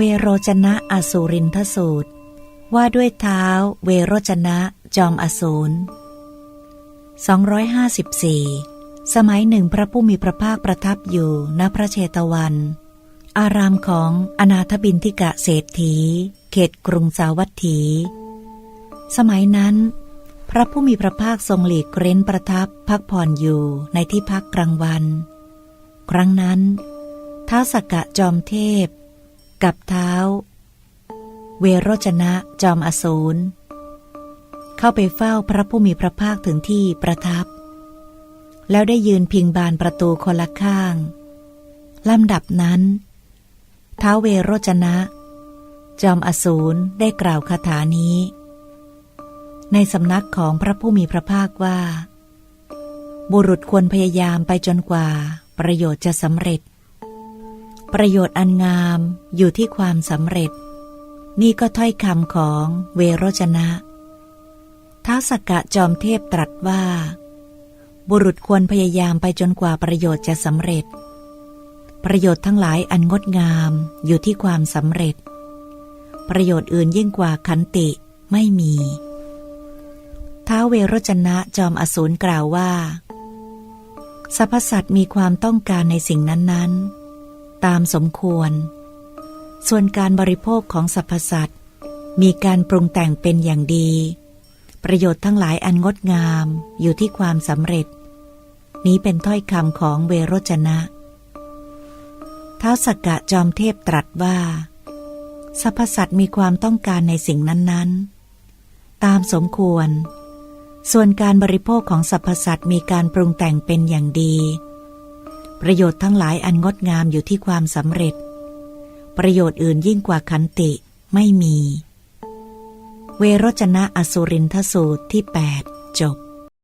เวโรจนะอสูรินทสูตร ว่าด้วยเท้าเวโรจนะจอมอสูร 254 สมัยหนึ่งพระผู้มีพระภาคประทับอยู่ณพระเชตวัน อารามของอนาถบินทิกะเศรษฐี เขตกรุงสาวัตถี สมัยนั้น พระผู้มีพระภาคทรงหลีกเร้นประทับพักผ่อนอยู่ในที่พักกลางวัน ครั้งนั้นท้าสกกะจอมเทพ กับเท้า เวโรจนะจอมอสูรเข้าไปเฝ้าพระผู้มีพระภาคถึงที่ประทับ แล้วได้ยืนพิงบานประตูคนละข้างลำดับนั้น ท้าเวโรจนะ จอมอสูรได้กล่าวคาถานี้ ในสำนักของพระผู้มีพระภาคว่า บุรุษควรพยายามไปจนกว่าประโยชน์จะสำเร็จ ประโยชน์อันงามอยู่ที่ความสำเร็จ นี่ก็ถ้อยคำของเวโรจนะท้าสกกะจอมเทพตรัสว่า บุรุษควรพยายามไปจนกว่าประโยชน์จะสำเร็จ ประโยชน์ทั้งหลายอันงดงามอยู่ที่ความสำเร็จ ประโยชน์อื่นยิ่งกว่าขันติไม่มีท้าเวโรจนะจอมอสูรกล่าวว่าสรรพสัตว์มีความต้องการในสิ่งนั้นๆ ตามสมควร ส่วนการบริโภคของสรรพสัตว์ มีการปรุงแต่งเป็นอย่างดี ประโยชน์ทั้งหลายอันงดงามอยู่ที่ความสำเร็จ นี้เป็นถ้อยคำของเวโรจนะท้าวสกกะจอมเทพตรัสว่าสรรพสัตว์มีความต้องการในสิ่งนั้นๆ ตามสมควร ส่วนการบริโภคของสรรพสัตว์มีการปรุงแต่งเป็นอย่างดี ประโยชน์ทั้งหลายอันงดงามอยู่ที่ความสำเร็จ ประโยชน์อื่นยิ่งกว่าขันติไม่มี เวโรจนะอสุรินทสูตรที่ 8 จบ